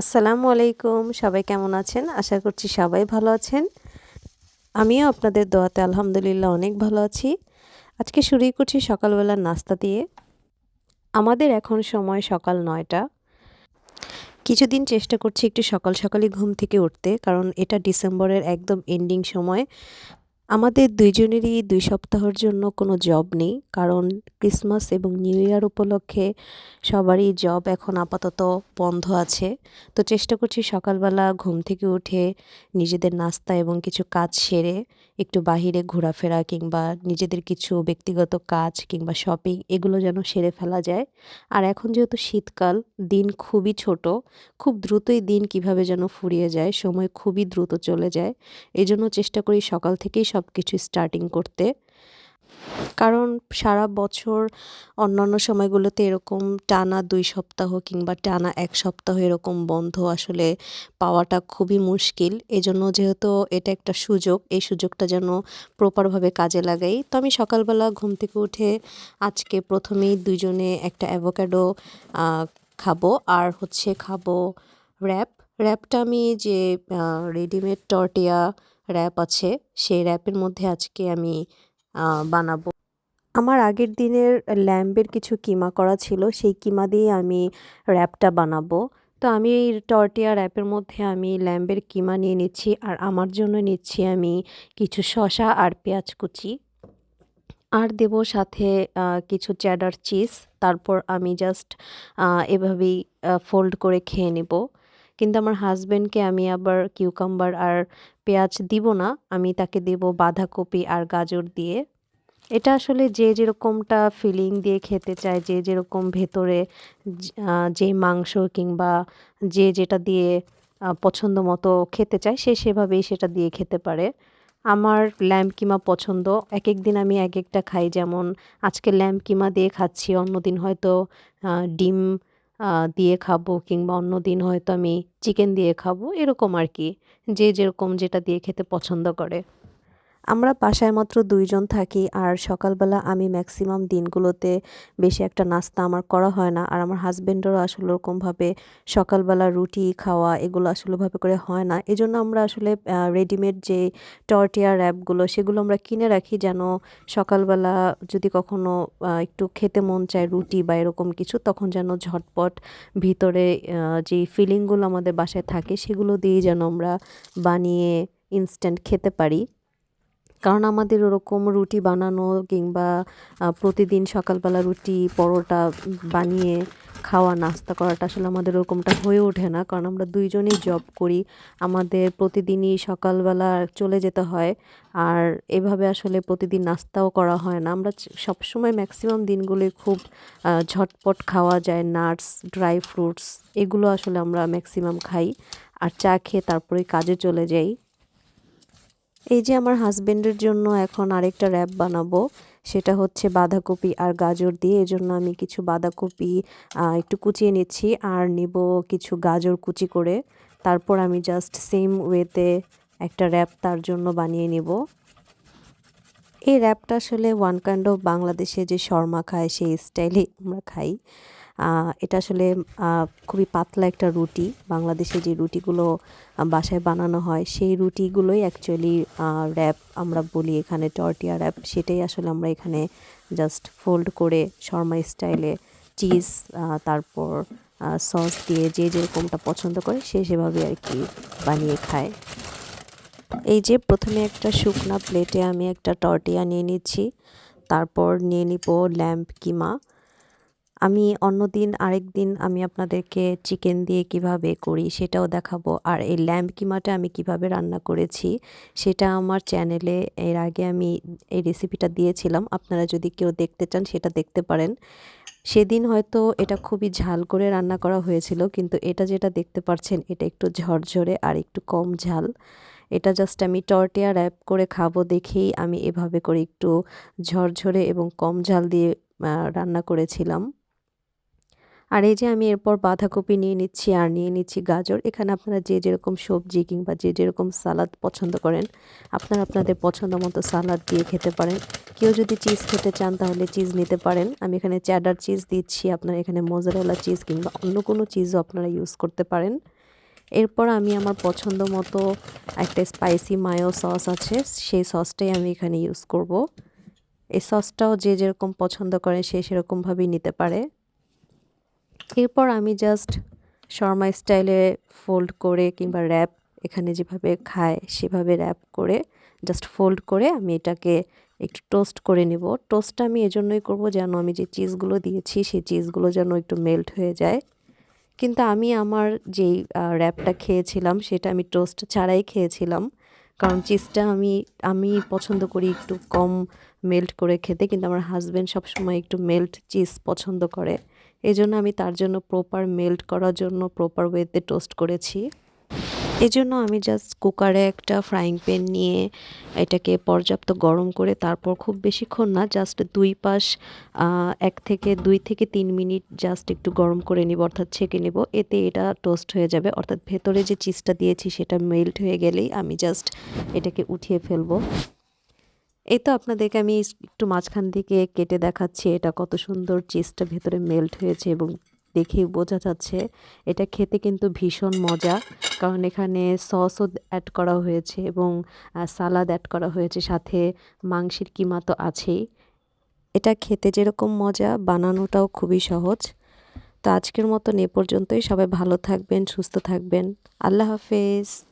আসসালামু আলাইকুম, সবাই কেমন আছেন? আশা করছি সবাই ভালো আছেন। আমিও আপনাদের দোয়াতে আলহামদুলিল্লাহ অনেক ভালো আছি। আজকে শুরুই করছি সকালবেলার নাস্তা দিয়ে। আমাদের এখন সময় সকাল নয়টা। কিছুদিন চেষ্টা করছি একটু সকাল সকালই ঘুম থেকে উঠতে, কারণ এটা ডিসেম্বরের একদম এন্ডিং সময়। আমাদের দুইজনেরই দুই সপ্তাহের জন্য কোনো জব নেই। কারণ ক্রিসমাস এবং নিউ ইয়ার উপলক্ষে সবারই জব এখন আপাতত বন্ধ আছে। তো চেষ্টা করছি সকালবেলা ঘুম থেকে উঠে নিজেদের নাস্তা এবং কিছু কাজ সেরে একটু বাহিরে ঘোরাফেরা কিংবা নিজেদের কিছু ব্যক্তিগত কাজ কিংবা শপিং এগুলো যেন সেরে ফেলা যায়। আর এখন যেহেতু শীতকাল, দিন খুবই ছোট, খুব দ্রুতই দিন কীভাবে যেন ফুরিয়ে যায়, সময় খুবই দ্রুত চলে যায়। এজন্য চেষ্টা করি সকাল থেকেই সব কিছু স্টার্টিং করতে। কারণ সারা বছর অন্যান্য সময়গুলোতে এরকম টানা দুই সপ্তাহ কিংবা টানা এক সপ্তাহ এরকম বন্ধ আসলে পাওয়াটা খুবই মুশকিল। এজন্য যেহেতু এটা একটা সুযোগ, এই সুযোগটা যেন প্রপারভাবে কাজে লাগাই। তো আমি সকালবেলা ঘুম থেকে উঠে আজকে প্রথমেই দুজনে একটা অ্যাভোক্যাডো খাব। আর হচ্ছে খাব র্যাপ র্যাপটা আমি যে রেডিমেড টর্টিয়া র্যাপ আছে, সেই র্যাপের মধ্যে আজকে আমি বানাবো। আমার আগের দিনের ল্যাম্বের কিছু কিমা করা ছিল, সেই কিমা দিয়ে আমি র্যাপটা বানাবো। তো আমি এই টর্টিয়া র্যাপের মধ্যে আমি ল্যাম্বের কিমা নিয়ে নিচ্ছি, আর আমার জন্য নিচ্ছি আমি কিছু শশা আর পেঁয়াজ কুচি। আর দেব সাথে কিছু চ্যাডার চিজ, তারপর আমি জাস্ট এভাবেই ফোল্ড করে খেয়ে নেব। কিন্তু আমার হাজব্যান্ডকে আমি আবার কিউকাম্বার আর পেঁয়াজ দিব না, আমি তাকে দেব বাঁধাকপি আর গাজর দিয়ে। এটা আসলে যে যেরকমটা ফিলিং দিয়ে খেতে চায়, যে যেরকম ভেতরে যে মাংস কিংবা যে যেটা দিয়ে পছন্দ মতো খেতে চায়, সে সেভাবেই সেটা দিয়ে খেতে পারে। আমার ল্যাম্প কিমা পছন্দ এক এক দিন আমি এক একটা খাই, যেমন আজকে ল্যাম্প কিমা দিয়ে খাচ্ছি, অন্যদিন হয়তো ডিম দিয়ে খাব কিংবা অন্য দিন হয়তো আমি চিকেন দিয়ে খাব, এরকম আর কি যে যেরকম যেটা দিয়ে খেতে পছন্দ করে। আমরা বাসায় মাত্র দুইজন থাকি আর সকালবেলা আমি ম্যাক্সিমাম দিনগুলোতে বেশি একটা নাস্তা আমার করা হয় না। আর আমার হাজব্যান্ডেরও আসলে ওরকমভাবে সকালবেলা রুটি, খাওয়া এগুলো আসলেভাবে করে হয় না। এজন্য আমরা আসলে রেডিমেড যে টর্টিয়া র্যাপগুলো সেগুলো আমরা কিনে রাখি যেন সকালবেলা যদি কখনো একটু খেতে মন চায় রুটি বা এরকম কিছু তখন যেন ঝটপট ভিতরে যে ফিলিংগুলো আমাদের বাসায় থাকে সেগুলো দিয়েই যেন আমরা বানিয়ে ইনস্ট্যান্ট খেতে পারি। কারণ আমাদের ওরকম রুটি বানানো কিংবা প্রতিদিন সকালবেলা রুটি, পরোটা বানিয়ে খাওয়া, নাস্তা করাটা আসলে আমাদের ওরকমটা হয়ে ওঠে না। কারণ আমরা দুইজনেই জব করি, আমাদের প্রতিদিনই সকালবেলা চলে যেতে হয়। আর এভাবে আসলে প্রতিদিন নাস্তাও করা হয় না। আমরা সবসময় ম্যাক্সিমাম দিনগুলোই খুব ঝটপট খাওয়া যায়। নাটস ড্রাই ফ্রুটস এগুলো আসলে আমরা ম্যাক্সিমাম খাই। আর চা খেয়ে তারপরে কাজে চলে যাই। এই যে আমার হাজবেন্ডের জন্য এখন আরেকটা র্যাপ বানাবো, সেটা হচ্ছে বাঁধাকপি আর গাজর দিয়ে। এজন্য আমি কিছু বাঁধাকপি একটু কুচিয়ে নিচ্ছি আর নিব কিছু গাজর কুচি করে। তারপর আমি জাস্ট সেম ওয়েতে একটা র্যাপ তার জন্য বানিয়ে নিব। এই র্যাপটা আসলে ওয়ান কাইন্ড অফ বাংলাদেশে যে শর্মা খায়, সেই স্টাইলে আমরা খাই। এটা আসলে খুবই পাতলা একটা রুটি। বাংলাদেশে যে রুটিগুলো বাসায় বানানো হয়, সেই রুটিগুলোই অ্যাকচুয়ালি র্যাপ আমরা বলি এখানে টর্টিয়া র্যাপ সেটাই আসলে আমরা এখানে জাস্ট ফোল্ড করে শর্মা স্টাইলে চিজ তারপর সস দিয়ে যে যেরকমটা পছন্দ করে, সে সেভাবে আর কি বানিয়ে খায়। এই যে প্রথমে একটা শুকনা প্লেটে আমি একটা টর্টিয়া নিয়ে নিচ্ছি, তারপর নিয়ে নিব ল্যাম্প কিমা আমি অন্য দিন আরেক দিন আমি আপনাদেরকে চিকেন দিয়ে কীভাবে করি সেটাও দেখাবো। আর এই ল্যাম্প কিমাটা আমি কীভাবে রান্না করেছি সেটা আমার চ্যানেলে এর আগে আমি এই রেসিপিটা দিয়েছিলাম। আপনারা যদি কেউ দেখতে চান সেটা দেখতে পারেন। সেদিন হয়তো এটা খুবই ঝাল করে রান্না করা হয়েছিল, কিন্তু এটা যেটা দেখতে পাচ্ছেন এটা একটু ঝরঝরে আর একটু কম ঝাল। এটা জাস্ট আমি টর্টিয়া র্যাপ করে খাব দেখেই আমি এভাবে করে একটু ঝরঝরে এবং কম ঝাল দিয়ে রান্না করেছিলাম। আর এই যে আমি এরপর বাঁধাকপি নিয়ে নিচ্ছি আর নিয়ে নিচ্ছি গাজর। এখানে আপনারা যে যেরকম সবজি কিংবা যে যেরকম সালাদ পছন্দ করেন, আপনারা আপনাদের পছন্দ মতো সালাদ দিয়ে খেতে পারেন। কেউ যদি চিজ খেতে চান তাহলে চিজ নিতে পারেন। আমি এখানে চ্যাডার চিজ দিচ্ছি, আপনারা এখানে মোজারেলা চিজ কিংবা অন্য কোনো চিজও আপনারা ইউজ করতে পারেন। এরপর আমি আমার পছন্দ মতো একটা স্পাইসি মায়ো সস আছে, সেই সসটাই আমি এখানে ইউজ করব। এই সসটাও যে যেরকম পছন্দ করে সে সেরকমভাবেই নিতে পারে। এরপর আমি জাস্ট শর্মা স্টাইলে ফোল্ড করে কিংবা র্যাপ এখানে যেভাবে খায় সেভাবে র্যাপ করে জাস্ট ফোল্ড করে আমি এটাকে একটু টোস্ট করে নিব। টোস্টটা আমি এজন্যই করব যেন আমি যে চিজগুলো দিয়েছি, সেই চিজগুলো যেন একটু মেল্ট হয়ে যায়। কিন্তু আমি আমার যেই র্যাপটা খেয়েছিলাম সেটা আমি টোস্ট ছাড়াই খেয়েছিলাম। কারণ চিজটা আমি আমি পছন্দ করি একটু কম মেল্ট করে খেতে, কিন্তু আমার হাজব্যান্ড সবসময় একটু মেল্ট চিজ পছন্দ করে। এই জন্য আমি তার জন্য প্রপার মেল্ট করার জন্য প্রপার ওয়েতে টোস্ট করেছি। এজন্য আমি জাস্ট কুকারে একটা ফ্রাইং প্যান নিয়ে এটাকে পর্যাপ্ত গরম করে তারপর খুব বেশিক্ষণ না জাস্ট দুই পাশ এক থেকে দুই থেকে তিন মিনিট জাস্ট একটু গরম করে নিব, অর্থাৎ ছেঁকে নিব। এতে এটা টোস্ট হয়ে যাবে। অর্থাৎ ভেতরে যে চিজটা দিয়েছি সেটা মেল্ট হয়ে গেলেই আমি জাস্ট এটাকে উঠিয়ে ফেলব। এই তো আপনাদেরকে আমি একটু মাঝখান থেকে কেটে দেখাচ্ছি এটা কত সুন্দর চিজটা ভেতরে মেল্ট হয়েছে এবং দেখেই বোঝা যাচ্ছে এটা খেতে কিন্তু ভীষণ মজা। কারণ এখানে সসও অ্যাড করা হয়েছে এবং সালাদ অ্যাড করা হয়েছে, সাথে মাংসের কিমা তো আছেই। এটা খেতে যেরকম মজা, বানানোটাও খুবই সহজ। তো আজকের মতন এ পর্যন্তই। সবাই ভালো থাকবেন, সুস্থ থাকবেন। আল্লাহ হাফেজ।